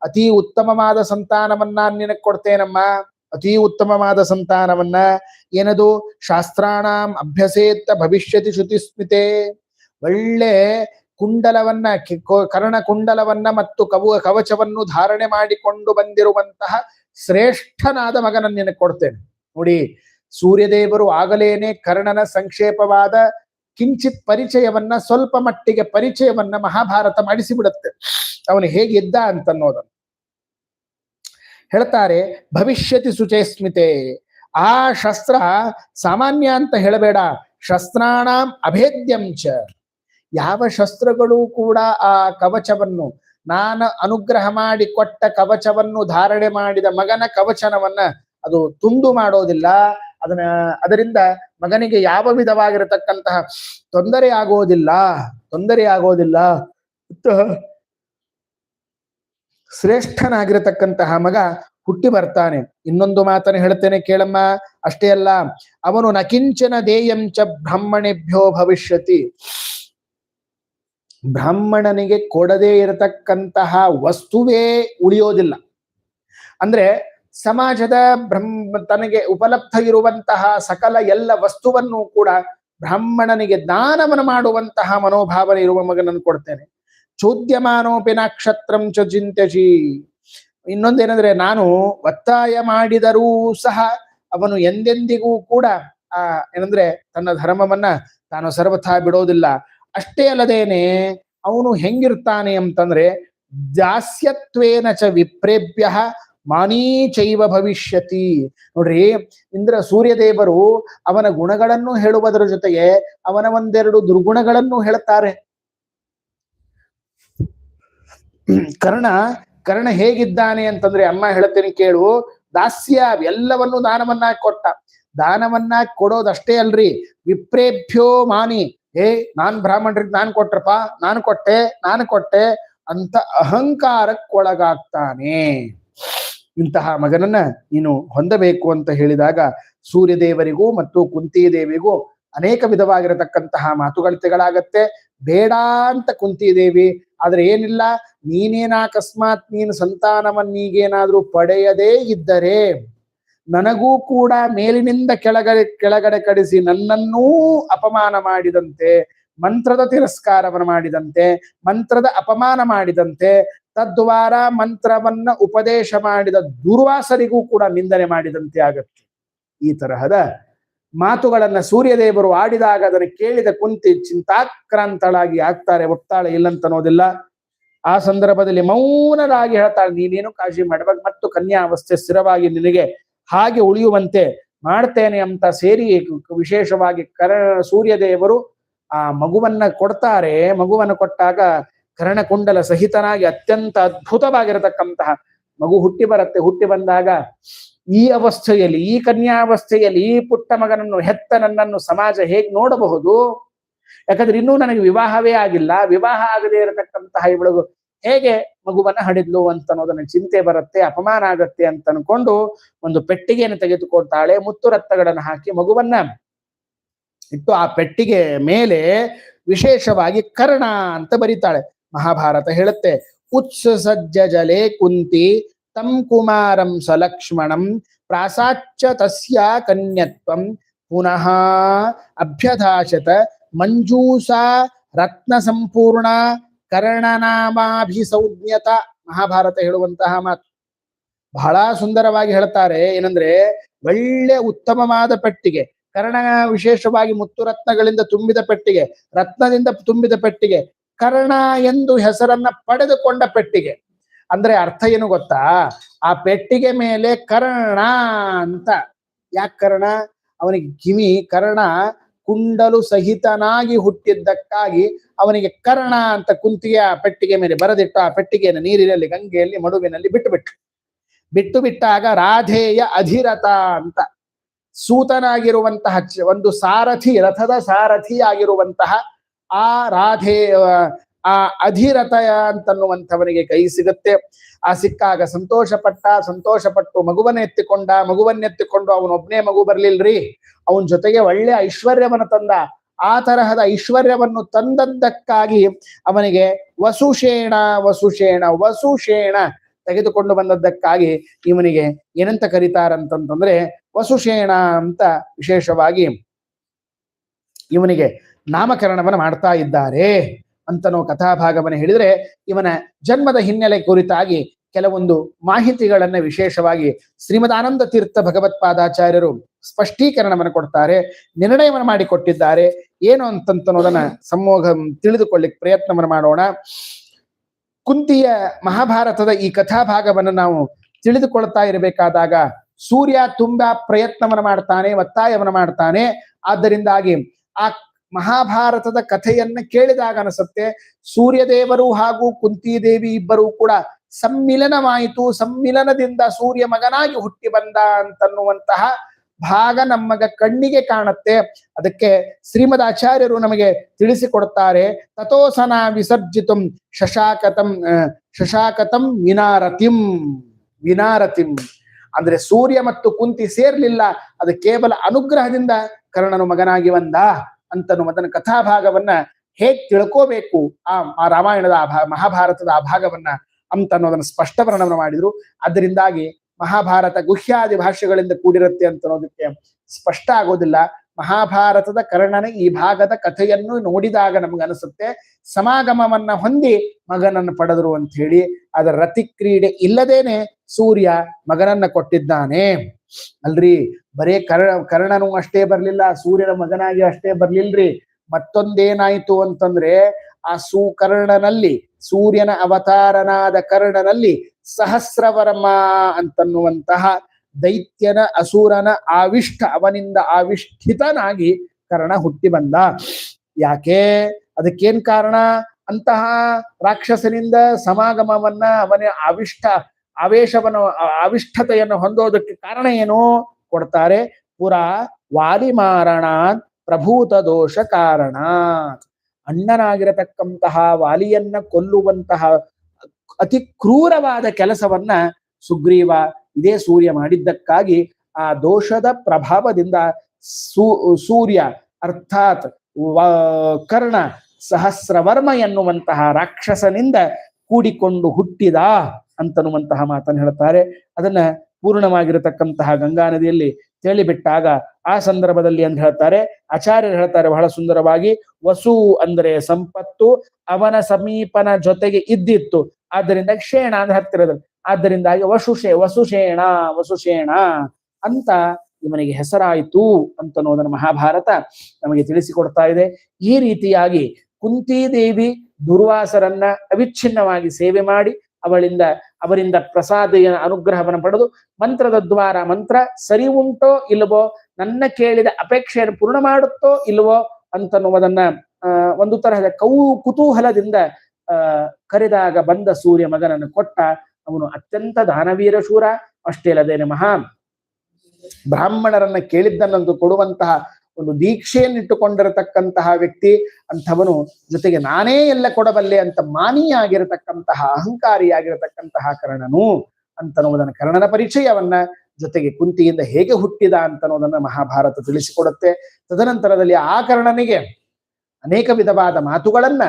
A: ಅತಿ ಉತ್ತಮವಾದ ಸಂತಾನವನ್ನ ನಿನಗ್ ಕೊಡ್ತೇನಮ್ಮ. ಅತಿ ಉತ್ತಮವಾದ ಸಂತಾನವನ್ನ ಏನದು? ಶಾಸ್ತ್ರಾಣಾಂ ಅಭ್ಯಸೇತ್ತ ಭವಿಷ್ಯತಿ ಶ್ರುತಿಸ್ಮಿತೆ. ಒಳ್ಳೆ ಕುಂಡಲವನ್ನ ಕರ್ಣ ಕುಂಡಲವನ್ನ ಮತ್ತು ಕವು, ಕವಚವನ್ನು ಧಾರಣೆ ಮಾಡಿಕೊಂಡು ಬಂದಿರುವಂತಹ ಶ್ರೇಷ್ಠನಾದ ಮಗನನ್ನು ನಿನಗೆ ಕೊಡ್ತೇನೆ. ನೋಡಿ, ಸೂರ್ಯದೇವರು ಆಗಲೇನೆ ಕರ್ಣನ ಸಂಕ್ಷೇಪವಾದ ಕಿಂಚಿತ್ ಪರಿಚಯವನ್ನ ಸ್ವಲ್ಪ ಮಟ್ಟಿಗೆ ಪರಿಚಯವನ್ನ ಮಹಾಭಾರತ ಮಾಡಿಸಿಬಿಡುತ್ತೆ. ಅವನು ಹೇಗಿದ್ದ ಅಂತನ್ನೋದನ್ನು. ಹೇಳ್ತಾರೆ, ಭವಿಷ್ಯತಿ ಸುಚೇಸ್ಮಿತೆ ಆ ಶಸ್ತ್ರ ಸಾಮಾನ್ಯ ಅಂತ ಹೇಳಬೇಡ. ಶಸ್ತ್ರಾಣಾಂ ಅಭೇದ್ಯಂಚ. ಯಾವ ಶಸ್ತ್ರಗಳು ಕೂಡ ಆ ಕವಚವನ್ನು, ನಾನು ಅನುಗ್ರಹ ಮಾಡಿ ಕೊಟ್ಟ ಕವಚವನ್ನು ಧಾರಣೆ ಮಾಡಿದ ಮಗನ ಕವಚನವನ್ನ ಅದು ತುಂಡು ಮಾಡೋದಿಲ್ಲ. ಅದನ್ನ, ಅದರಿಂದ ಮಗನಿಗೆ ಯಾವ ವಿಧವಾಗಿರತಕ್ಕಂತಹ ತೊಂದರೆ ಆಗೋದಿಲ್ಲ ತೊಂದರೆ ಆಗೋದಿಲ್ಲ. ಶ್ರೇಷ್ಠನಾಗಿರತಕ್ಕಂತಹ ಮಗ ಹುಟ್ಟಿ ಬರ್ತಾನೆ. ಇನ್ನೊಂದು ಮಾತನ್ನು ಹೇಳ್ತೇನೆ ಕೇಳಮ್ಮ. ಅಷ್ಟೇ ಅಲ್ಲ, ಅವನು ನಕಿಂಚನ ದೇಯಂಚ ಬ್ರಾಹ್ಮಣೆಭ್ಯೋ ಭವಿಷ್ಯತಿ. ಬ್ರಾಹ್ಮಣನಿಗೆ ಕೊಡದೇ ಇರತಕ್ಕಂತಹ ವಸ್ತುವೇ ಉಳಿಯೋದಿಲ್ಲ. ಅಂದ್ರೆ ಸಮಾಜದ ಬ್ರಹ್ಮ ತನಗೆ ಉಪಲಬ್ಧ ಇರುವಂತಹ ಸಕಲ ಎಲ್ಲ ವಸ್ತುವನ್ನು ಕೂಡ ಬ್ರಾಹ್ಮಣನಿಗೆ ದಾನವನ್ನು ಮಾಡುವಂತಹ ಮನೋಭಾವನೆ ಇರುವ ಮಗನನ್ನು ಕೊಡ್ತೇನೆ. ಚೋದ್ಯಮಾನೋಪಿ ನಕ್ಷತ್ರಂ ಚ ಚಿಂತ್ಯಜಿ. ಇನ್ನೊಂದೇನಂದ್ರೆ ನಾನು ಒತ್ತಾಯ ಮಾಡಿದರೂ ಸಹ ಅವನು ಎಂದೆಂದಿಗೂ ಕೂಡ, ಆ, ಏನಂದ್ರೆ ತನ್ನ ಧರ್ಮವನ್ನ ತಾನು ಸರ್ವಥಾ ಬಿಡೋದಿಲ್ಲ. ಅಷ್ಟೇ ಅಲ್ಲದೇನೆ ಅವನು ಹೆಂಗಿರ್ತಾನೆ ಅಂತಂದ್ರೆ ದಾಸ್ಯತ್ವೇನ ಚ ವಿಪ್ರೇಭ್ಯ ಮಾನೀಚೈವ ಭವಿಷ್ಯತಿ. ನೋಡ್ರಿ, ಇಂದ್ರ ಸೂರ್ಯದೇವರು ಅವನ ಗುಣಗಳನ್ನು ಹೇಳುವುದರ ಜೊತೆಗೆ ಅವನ ಒಂದೆರಡು ದುರ್ಗುಣಗಳನ್ನು ಹೇಳ್ತಾರೆ. ಕರ್ಣ ಕರ್ಣ ಹೇಗಿದ್ದಾನೆ ಅಂತಂದ್ರೆ, ಅಮ್ಮ ಹೇಳ್ತೀನಿ ಕೇಳು, ದಾಸ್ಯ ಎಲ್ಲವನ್ನು ದಾನವನ್ನ ಕೊಟ್ಟ. ದಾನವನ್ನ ಕೊಡೋದಷ್ಟೇ ಅಲ್ರಿ. ವಿಪ್ರೇಭ್ಯೋ ಮಾನಿ ಏ, ನಾನ್ ಬ್ರಾಹ್ಮಣರಿಗೆ ನಾನ್ ಕೊಟ್ರಪ್ಪ, ನಾನು ಕೊಟ್ಟೆ ನಾನು ಕೊಟ್ಟೆ ಅಂತ ಅಹಂಕಾರಕ್ಕೊಳಗಾಗ್ತಾನೆ. ಇಂತಹ ಮಗನನ್ನ ನೀನು ಹೊಂದಬೇಕು ಅಂತ ಹೇಳಿದಾಗ ಸೂರ್ಯದೇವರಿಗೂ ಮತ್ತು ಕುಂತಿ ದೇವಿಗೂ ಅನೇಕ ವಿಧವಾಗಿರತಕ್ಕಂತಹ ಮಾತುಗಳತೆಗಳಾಗತ್ತೆ ಬೇಡ ಅಂತ ಕುಂತಿ ದೇವಿ ಆದ್ರೆ ಏನಿಲ್ಲ, ನೀನೇನ ಅಕಸ್ಮಾತ್ ನೀನು ಸಂತಾನವನ್ನೀಗೇನಾದ್ರೂ ಪಡೆಯದೇ ಇದ್ದರೆ ನನಗೂ ಕೂಡ ಮೇಲಿನಿಂದ ಕೆಳಗಡೆ ಕೆಳಗಡೆ ಕಡಿಸಿ ನನ್ನನ್ನೂ ಅಪಮಾನ ಮಾಡಿದಂತೆ, ಮಂತ್ರದ ತಿರಸ್ಕಾರವನ್ನು ಮಾಡಿದಂತೆ, ಮಂತ್ರದ ಅಪಮಾನ ಮಾಡಿದಂತೆ, ತದ್ವಾರ ಮಂತ್ರವನ್ನ ಉಪದೇಶ ಮಾಡಿದ ದುರ್ವಾಸರಿಗೂ ಕೂಡ ನಿಂದನೆ ಮಾಡಿದಂತೆ ಆಗತ್ತೆ. ಈ ತರಹದ ಮಾತುಗಳನ್ನ ಸೂರ್ಯದೇವರು ಆಡಿದಾಗ ಅದನ್ನು ಕೇಳಿದ ಕುಂತಿ ಚಿಂತಾಕ್ರಾಂತಳಾಗಿ ಆಗ್ತಾರೆ ಒಪ್ತಾಳೆ ಇಲ್ಲಂತನ್ನೋದಿಲ್ಲ ಆ ಸಂದರ್ಭದಲ್ಲಿ ಮೌನರಾಗಿ ಹೇಳ್ತಾಳೆ, ನೀನೇನು ಕಾಳಜಿ ಮಾಡಬೇಕು? ಮತ್ತು ಕನ್ಯಾ ಅವಸ್ಥೆ ಸ್ಥಿರವಾಗಿ ನಿನಗೆ ಹಾಗೆ ಉಳಿಯುವಂತೆ ಮಾಡ್ತೇನೆ ಅಂತ ಸೇರಿ ವಿಶೇಷವಾಗಿ ಕರ ಸೂರ್ಯದೇವರು ಆ ಮಗುವನ್ನ ಕೊಡ್ತಾರೆ. ಮಗುವನ್ನ ಕೊಟ್ಟಾಗ ಕರ್ಣಕುಂಡಲ ಸಹಿತನಾಗಿ ಅತ್ಯಂತ ಅದ್ಭುತವಾಗಿರತಕ್ಕಂತಹ ಮಗು ಹುಟ್ಟಿ ಬರುತ್ತೆ. ಹುಟ್ಟಿ ಬಂದಾಗ ಈ ಅವಸ್ಥೆಯಲ್ಲಿ, ಈ ಕನ್ಯಾವಸ್ಥೆಯಲ್ಲಿ ಈ ಪುಟ್ಟ ಮಗನನ್ನು, ಹೆತ್ತ ನನ್ನನ್ನು ಸಮಾಜ ಹೇಗೆ ನೋಡಬಹುದು? ಯಾಕಂದ್ರೆ ಇನ್ನೂ ನನಗೆ ವಿವಾಹವೇ ಆಗಿಲ್ಲ. ವಿವಾಹ ಆಗದೇ ಇರತಕ್ಕಂತಹ ಇವಳಿಗೂ ಹೇಗೆ ಮಗುವನ್ನ ಹಡಿದ್ಲು ಅಂತ ಅನ್ನೋದನ್ನ ಚಿಂತೆ ಬರುತ್ತೆ, ಅಪಮಾನ ಆಗತ್ತೆ ಅಂತ ಅನ್ಕೊಂಡು ಒಂದು ಪೆಟ್ಟಿಗೆಯನ್ನು ತೆಗೆದುಕೊಳ್ತಾಳೆ, ಮುತ್ತು ರತ್ನಗಳನ್ನು ಹಾಕಿ ಮಗುವನ್ನ. ಇಟ್ಟು ಆ ಪೆಟ್ಟಿಗೆ ಮೇಲೆ ವಿಶೇಷವಾಗಿ ಕರ್ಣ ಅಂತ ಬರೀತಾಳೆ. ಮಹಾಭಾರತ ಹೇಳುತ್ತೆ ಉತ್ಸಸಜ್ಜ ಜಲೆ ಕುಂತಿ ತಂ ಕುಮಾರಂ ಸಲಕ್ಷ್ಮಣಂ ಪ್ರಾಸಾಚ್ಯ ತಸ್ಯ ಕನ್ಯತ್ವಂ ಪುನಃ ಅಭ್ಯಧಾಶತ ಮಂಜೂಸಾ ರತ್ನ ಸಂಪೂರ್ಣ ಕರ್ಣನಾಮಾಭಿಸೌಜ್ಞತ ಮಹಾಭಾರತ ಹೇಳುವಂತಹ ಮಾತು. ಬಹಳ ಸುಂದರವಾಗಿ ಹೇಳ್ತಾರೆ ಏನಂದ್ರೆ ಒಳ್ಳೆ ಉತ್ತಮವಾದ ಪೆಟ್ಟಿಗೆ, ಕರ್ಣ ವಿಶೇಷವಾಗಿ ಮುತ್ತು ರತ್ನಗಳಿಂದ ತುಂಬಿದ ಪೆಟ್ಟಿಗೆ, ರತ್ನದಿಂದ ತುಂಬಿದ ಪೆಟ್ಟಿಗೆ, ಕರ್ಣ ಎಂದು ಹೆಸರನ್ನ ಪಡೆದುಕೊಂಡ ಪೆಟ್ಟಿಗೆ. ಅಂದ್ರೆ ಅರ್ಥ ಏನು ಗೊತ್ತಾ? ಆ ಪೆಟ್ಟಿಗೆ ಮೇಲೆ ಕರ್ಣ ಅಂತ. ಯಾಕೆ ಕರ್ಣ? ಅವನಿಗೆ ಕಿವಿ, ಕರ್ಣ ಕುಂಡಲು ಸಹಿತನಾಗಿ ಹುಟ್ಟಿದ್ದಕ್ಕಾಗಿ ಅವನಿಗೆ ಕರ್ಣ ಅಂತ ಕುಂತಿಗೆ ಆ ಪೆಟ್ಟಿಗೆ ಮೇಲೆ ಬರೆದಿಟ್ಟು ಆ ಪೆಟ್ಟಿಗೆಯನ್ನು ನೀರಿನಲ್ಲಿ, ಗಂಗೆಯಲ್ಲಿ, ಮಡುವಿನಲ್ಲಿ ಬಿಟ್ಟು ಬಿಟ್ಟು ಬಿಟ್ಟು ಬಿಟ್ಟಾಗ ರಾಧೇಯ ಅಧಿರಥ ಅಂತ ಸೂತನಾಗಿರುವಂತಹ ಒಂದು ಸಾರಥಿ, ರಥದ ಸಾರಥಿಯಾಗಿರುವಂತಹ ಆ ರಾಧೆ ಆ ಅಧೀರತಯ ಅಂತನ್ನುವಂಥವನಿಗೆ ಕೈ ಸಿಗುತ್ತೆ. ಆ ಸಿಕ್ಕಾಗ ಸಂತೋಷ ಪಟ್ಟ ಸಂತೋಷ ಪಟ್ಟು ಮಗುವನ್ನ ಎತ್ತಿಕೊಂಡ ಅವನೊಬ್ನೇ ಮಗು ಬರ್ಲಿಲ್ರಿ. ಅವನ ಜೊತೆಗೆ ಒಳ್ಳೆ ಐಶ್ವರ್ಯವನ್ನ ತಂದ. ಆ ತರಹದ ಐಶ್ವರ್ಯವನ್ನು ತಂದದ್ದಕ್ಕಾಗಿ ಅವನಿಗೆ ವಸುಷೇಣ ವಸುಷೇಣ ವಸುಷೇಣ ತೆಗೆದುಕೊಂಡು ಬಂದದ್ದಕ್ಕಾಗಿ ಇವನಿಗೆ ಏನಂತ ಕರೀತಾರಂತಂತಂದ್ರೆ ವಸುಷೇಣ ಅಂತ ವಿಶೇಷವಾಗಿ ಇವನಿಗೆ ನಾಮಕರಣವನ್ನು ಮಾಡ್ತಾ ಇದ್ದಾರೆ. ಅಂತನೋ ಕಥಾಭಾಗವನ್ನು ಹೇಳಿದ್ರೆ ಇವನ ಜನ್ಮದ ಹಿನ್ನೆಲೆ ಕುರಿತಾಗಿ ಕೆಲವೊಂದು ಮಾಹಿತಿಗಳನ್ನ ವಿಶೇಷವಾಗಿ ಶ್ರೀಮದ್ ಆನಂದ ತೀರ್ಥ ಭಗವತ್ಪಾದಾಚಾರ್ಯರು ಸ್ಪಷ್ಟೀಕರಣವನ್ನು ಕೊಡ್ತಾರೆ, ನಿರ್ಣಯವನ್ನು ಮಾಡಿಕೊಟ್ಟಿದ್ದಾರೆ. ಏನು ಅಂತಂತನ್ನೋದನ್ನ ಸಮೂಹ ತಿಳಿದುಕೊಳ್ಳಿಕ್ ಪ್ರಯತ್ನವನ್ನು ಮಾಡೋಣ. ಕುಂತಿಯ ಮಹಾಭಾರತದ ಈ ಕಥಾಭಾಗವನ್ನು ನಾವು ತಿಳಿದುಕೊಳ್ತಾ ಇರಬೇಕಾದಾಗ ಸೂರ್ಯ ತುಂಬಾ ಪ್ರಯತ್ನವನ್ನು ಮಾಡ್ತಾನೆ, ಒತ್ತಾಯವನ್ನು ಮಾಡ್ತಾನೆ. ಆದ್ದರಿಂದಾಗಿ ಆ ಮಹಾಭಾರತದ ಕಥೆಯನ್ನ ಕೇಳಿದಾಗ ಅನಿಸುತ್ತೆ, ಸೂರ್ಯದೇವರು ಹಾಗೂ ಕುಂತಿದೇವಿ ಇಬ್ಬರೂ ಕೂಡ ಸಮ್ಮಿಲನವಾಯಿತು, ಸಮ್ಮಿಲನದಿಂದ ಸೂರ್ಯ ಮಗನಾಗಿ ಹುಟ್ಟಿ ಬಂದ ಅಂತನ್ನುವಂತಹ ಭಾಗ ನಮ್ಮಗ ಕಣ್ಣಿಗೆ ಕಾಣುತ್ತೆ. ಅದಕ್ಕೆ ಶ್ರೀಮದ್ ಆಚಾರ್ಯರು ನಮಗೆ ತಿಳಿಸಿಕೊಡ್ತಾರೆ ತಥೋಸನ ವಿಸರ್ಜಿತಂ ಶಶಾಕತಂ ಶಶಾಕತಂ ವಿನಾರತಿಂ ವಿನಾರತಿಂ. ಅಂದ್ರೆ ಸೂರ್ಯ ಮತ್ತು ಕುಂತಿ ಸೇರ್ಲಿಲ್ಲ, ಅದು ಕೇವಲ ಅನುಗ್ರಹದಿಂದ ಕರ್ಣನು ಮಗನಾಗಿ ಬಂದ. ಅಂತನ್ನುವುದನ್ನ ಕಥಾಭಾಗವನ್ನ ಹೇಗ್ ತಿಳ್ಕೋಬೇಕು? ಆ ರಾಮಾಯಣದ ಆ ಮಹಾಭಾರತದ ಆ ಭಾಗವನ್ನ ಅಂತ ಅನ್ನೋದನ್ನ ಸ್ಪಷ್ಟ ವರ್ಣನ ಮಾಡಿದ್ರು. ಅದರಿಂದಾಗಿ ಮಹಾಭಾರತ ಗುಹ್ಯಾದಿ ಭಾಷೆಗಳಿಂದ ಕೂಡಿರುತ್ತೆ ಅಂತ ಅನ್ನೋದಕ್ಕೆ ಸ್ಪಷ್ಟ ಆಗೋದಿಲ್ಲ. ಮಹಾಭಾರತದ ಕರ್ಣನ ಈ ಭಾಗದ ಕಥೆಯನ್ನು ನೋಡಿದಾಗ ನಮಗನಿಸುತ್ತೆ ಸಮಾಗಮವನ್ನ ಹೊಂದಿ ಮಗನನ್ನು ಪಡೆದರು ಅಂತ ಹೇಳಿ, ಅದರ ರತಿ ಕ್ರೀಡೆ ಇಲ್ಲದೇನೆ ಸೂರ್ಯ ಮಗನನ್ನ ಕೊಟ್ಟಿದ್ದಾನೆ. ಅಲ್ರಿ? ಬರೇ ಕರ್ಣ, ಕರ್ಣನು ಅಷ್ಟೇ ಬರ್ಲಿಲ್ಲ, ಸೂರ್ಯನ ಮಗನಾಗಿ ಅಷ್ಟೇ ಬರ್ಲಿಲ್ರಿ. ಮತ್ತೊಂದೇನಾಯ್ತು ಅಂತಂದ್ರೆ, ಆ ಸುಕರ್ಣನಲ್ಲಿ, ಸೂರ್ಯನ ಅವತಾರನಾದ ಕರ್ಣನಲ್ಲಿ ಸಹಸ್ರವರ್ಮ ಅಂತನ್ನುವಂತಹ ದೈತ್ಯನ, ಅಸುರನ ಆವಿಷ್ಠ, ಅವನಿಂದ ಆವಿಷ್ಠಿತನಾಗಿ ಕರ್ಣ ಹುಟ್ಟಿ ಬಂದ. ಯಾಕೆ? ಅದಕ್ಕೇನ್ ಕಾರಣ? ಅಂತಹ ರಾಕ್ಷಸನಿಂದ ಸಮಾಗಮವನ್ನ ಅವನ ಆವಿಷ್ಟ ಆವೇಶವನ್ನು ಅವಿಷ್ಠತೆಯನ್ನು ಹೊಂದೋದಕ್ಕೆ ಕಾರಣ ಏನು? ಕೊಡ್ತಾರೆ, ಪುರ ವಾಲಿಮಾರಣಾತ್ ಪ್ರಭೂತ ದೋಷ ಕಾರಣ ಅಣ್ಣನಾಗಿರತಕ್ಕಂತಹ ವಾಲಿಯನ್ನ ಕೊಲ್ಲುವಂತಹ ಅತಿ ಕ್ರೂರವಾದ ಕೆಲಸವನ್ನ ಸುಗ್ರೀವ ಇದೇ ಸೂರ್ಯ ಮಾಡಿದ್ದಕ್ಕಾಗಿ ಆ ದೋಷದ ಪ್ರಭಾವದಿಂದ ಸೂರ್ಯ ಅರ್ಥಾತ್ ಕರ್ಣ ಸಹಸ್ರವರ್ಮ ಎನ್ನುವಂತಹ ರಾಕ್ಷಸನಿಂದ ಕೂಡಿಕೊಂಡು ಹುಟ್ಟಿದ ಅಂತನ್ನುವಂತಹ ಮಾತನ್ನು ಹೇಳುತ್ತಾರೆ. ಅದನ್ನ ಪೂರ್ಣವಾಗಿರತಕ್ಕಂತಹ ಗಂಗಾ ನದಿಯಲ್ಲಿ ತೇಳಿಬಿಟ್ಟಾಗ ಆ ಸಂದರ್ಭದಲ್ಲಿ ಅಂತ ಹೇಳ್ತಾರೆ ಆಚಾರ್ಯರು ಹೇಳ್ತಾರೆ ಬಹಳ ಸುಂದರವಾಗಿ, ವಸು ಅಂದ್ರೆ ಸಂಪತ್ತು, ಅವನ ಸಮೀಪನ ಜೊತೆಗೆ ಇದ್ದಿತ್ತು. ಆದ್ದರಿಂದ ಕ್ಷೇಣ ಅಂದ್ರೆ ಹತ್ತಿರದ ಆದ್ದರಿಂದಾಗಿ ವಸುಷೇ ವಸುಷೇಣ ವಸುಷೇಣ ಅಂತ ಇವನಿಗೆ ಹೆಸರಾಯಿತು ಅಂತನ್ನೋದನ್ನು ಮಹಾಭಾರತ ನಮಗೆ ತಿಳಿಸಿಕೊಡ್ತಾ ಇದೆ. ಈ ರೀತಿಯಾಗಿ ಕುಂತಿದೇವಿ ದುರ್ವಾಸರನ್ನ ಅವಿಚ್ಛಿನ್ನವಾಗಿ ಸೇವೆ ಮಾಡಿ ಅವಳಿಂದ, ಅವರಿಂದ ಪ್ರಸಾದ ಅನುಗ್ರಹವನ್ನು ಪಡೆದು ಮಂತ್ರದ ದ್ವಾರ, ಮಂತ್ರ, ಸರಿ ಉಂಟೋ ಇಲ್ಲವೋ, ನನ್ನ ಕೇಳಿದ ಅಪೇಕ್ಷೆಯನ್ನು ಪೂರ್ಣ ಮಾಡುತ್ತೋ ಇಲ್ಲವೋ ಅಂತನ್ನುವುದನ್ನ ಒಂದು ತರಹದ ಕೌ, ಕುತೂಹಲದಿಂದ ಕರೆದಾಗ ಬಂದ ಸೂರ್ಯ ಮಗನನ್ನು ಕೊಟ್ಟ ಅವನು ಅತ್ಯಂತ ದಾನವೀರ ಶೂರ, ಅಷ್ಟೇ ಅಲ್ಲದೇನೆ ಮಹಾ ಬ್ರಾಹ್ಮಣರನ್ನ ಕೇಳಿದ್ದನ್ನೊಂದು ಕೊಡುವಂತಹ ಒಂದು ದೀಕ್ಷೆಯನ್ನಿಟ್ಟುಕೊಂಡಿರತಕ್ಕಂತಹ ವ್ಯಕ್ತಿ, ಅಂಥವನು ಜೊತೆಗೆ ನಾನೇ ಎಲ್ಲ ಕೊಡಬಲ್ಲೆ ಅಂತ ಮಾನಿಯಾಗಿರತಕ್ಕಂತಹ, ಅಹಂಕಾರಿಯಾಗಿರತಕ್ಕಂತಹ ಕರ್ಣನು ಅಂತನ್ನುವುದನ್ನು ಕರ್ಣನ ಪರಿಚಯವನ್ನ ಜೊತೆಗೆ ಕುಂತಿಯಿಂದ ಹೇಗೆ ಹುಟ್ಟಿದ ಅಂತನ್ನೋದನ್ನ ಮಹಾಭಾರತ ತಿಳಿಸಿಕೊಡುತ್ತೆ. ತದನಂತರದಲ್ಲಿ ಆ ಕರ್ಣನಿಗೆ ಅನೇಕ ವಿಧವಾದ ಮಾತುಗಳನ್ನ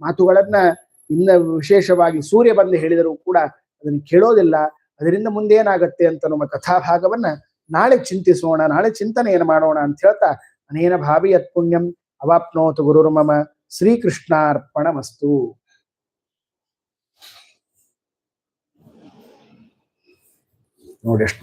A: ಮಾತುಗಳನ್ನ ಇನ್ನ ವಿಶೇಷವಾಗಿ ಸೂರ್ಯ ಬಂದು ಹೇಳಿದರೂ ಕೂಡ ಅದನ್ನು ಕೇಳೋದಿಲ್ಲ. ಅದರಿಂದ ಮುಂದೆ ಏನಾಗತ್ತೆ ಅಂತ ನಮ್ಮ ಕಥಾಭಾಗವನ್ನ ನಾಳೆ ಚಿಂತಿಸೋಣ, ನಾಳೆ ಚಿಂತನೆಯನ್ನು ಮಾಡೋಣ ಅಂತ ಹೇಳ್ತಾ, ಅನೇನ ಭಾವಿ ಪುಣ್ಯಂ ಅವಾಪ್ನೋತು ಶ್ರೀಕೃಷ್ಣಾರ್ಪಣ ಶ್ರೀಕೃಷ್ಣಾರ್ಪಣಮಸ್ತು. ನೋಡಿ ಎಷ್ಟು